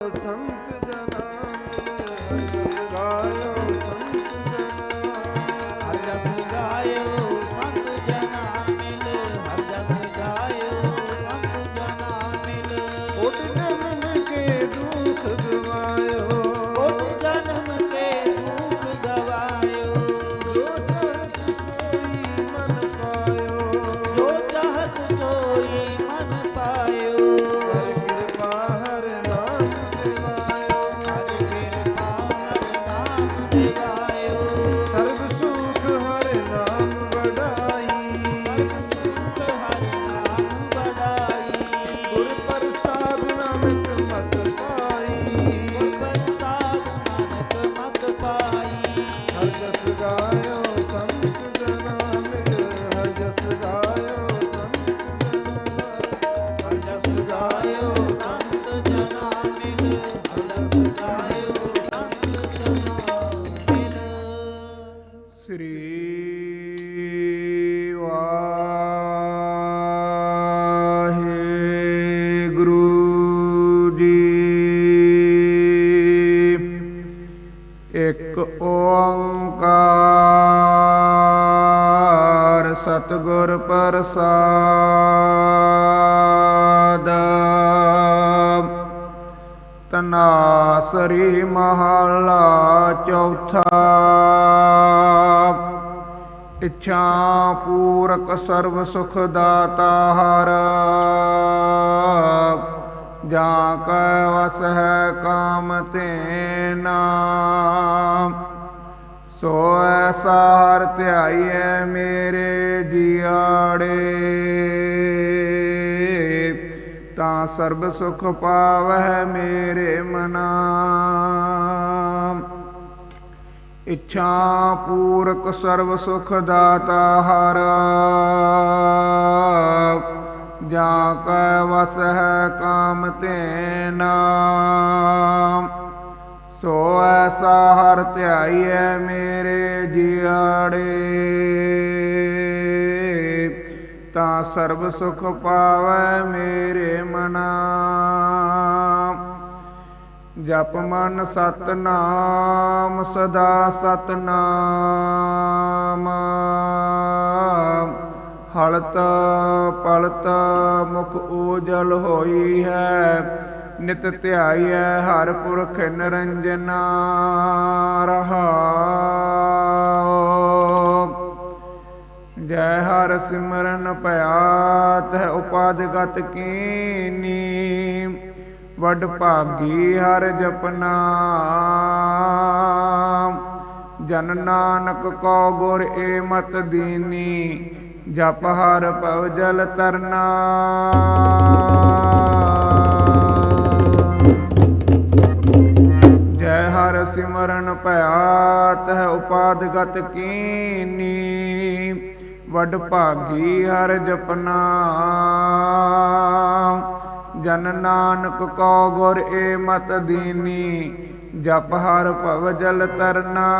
ਸੰਤ ਜਨਾਂ ਗੁਰ ਇੱਕ ਓੰਕਾਰ ਸਤਿਗੁਰ ਪ੍ਰਸਾਦ। ਤਨਾਸਰੀ ਮਹਲਾ ਚੌਥਾ। ਇੱਛਾ ਪੂਰਕ ਸਰਬ ਸੁਖ ਦਾਤਾ ਹਰ। ਜਾਂ ਕੈ ਵਸ ਹੈ ਕਾਮ ਤੇਨਾ ਸੋ ਐਸਾ ਹਰ ਧਿਆਈਐ ਮੇਰੇ ਜੀਆੜੇ। ਤਾਂ ਸਰਬ ਸੁਖ ਪਾਵਹਿ ਮੇਰੇ ਮਨਾ ਇੱਛਾ ਪੂਰਕ ਸਰਬ ਸੁਖ ਦਾਤਾ ਹਰ। ਜਾਂ ਕੈ ਵਸ ਹੈ ਕਾਮ ਤੇਨਾ ਸੋ ਐਸਾ ਹਰ ਧਿਆਈਐ ਮੇਰੇ ਜੀਆੜੇ। ਤਾਂ ਸਰਬ ਸੁਖ ਪਾਵੈ ਮੇਰੇ ਮਨਾ। ਜਪ ਮਨ ਸਤਨਾਮ, ਸਦਾ ਸਤਨਾਮ। ਹਲਤ ਪਲਤ ਮੁਖ ਓਜਲ ਹੋਈ ਹੈ, ਨਿਤ ਧਿਆਈਐ ਹਰ ਪੁਰਖ ਨਿਰੰਜਨਾ ਰਹਾਉ। ਜੈ ਹਰ ਸਿਮਰਨ ਭਿਆਤ ਹੈ ਉਪਾਦਗਤ ਕੀਨੀ। ਵਡ ਭਾਗੀ ਹਰ ਜਪਨਾ। ਜਨ ਨਾਨਕ ਕੋ ਗੁਰ ਏ ਮਤ ਦੀਨੀ। ਜਪ ਹਰ ਪਵ ਜਲ ਤਰਨਾ। ਜੈ ਹਰ ਸਿਮਰਨ ਭਿਆਤ ਹੈ ਉਪਾਦਗਤ ਕੀਨੀ। ਵਡ ਭਾਗੀ ਹਰ ਜਪਨਾ। ਜਨ ਨਾਨਕ ਕੋ ਗੁਰ ਏ ਮਤ ਦੀਨੀ, ਜਪ ਹਰ ਭਵ ਜਲ ਤਰਨਾ।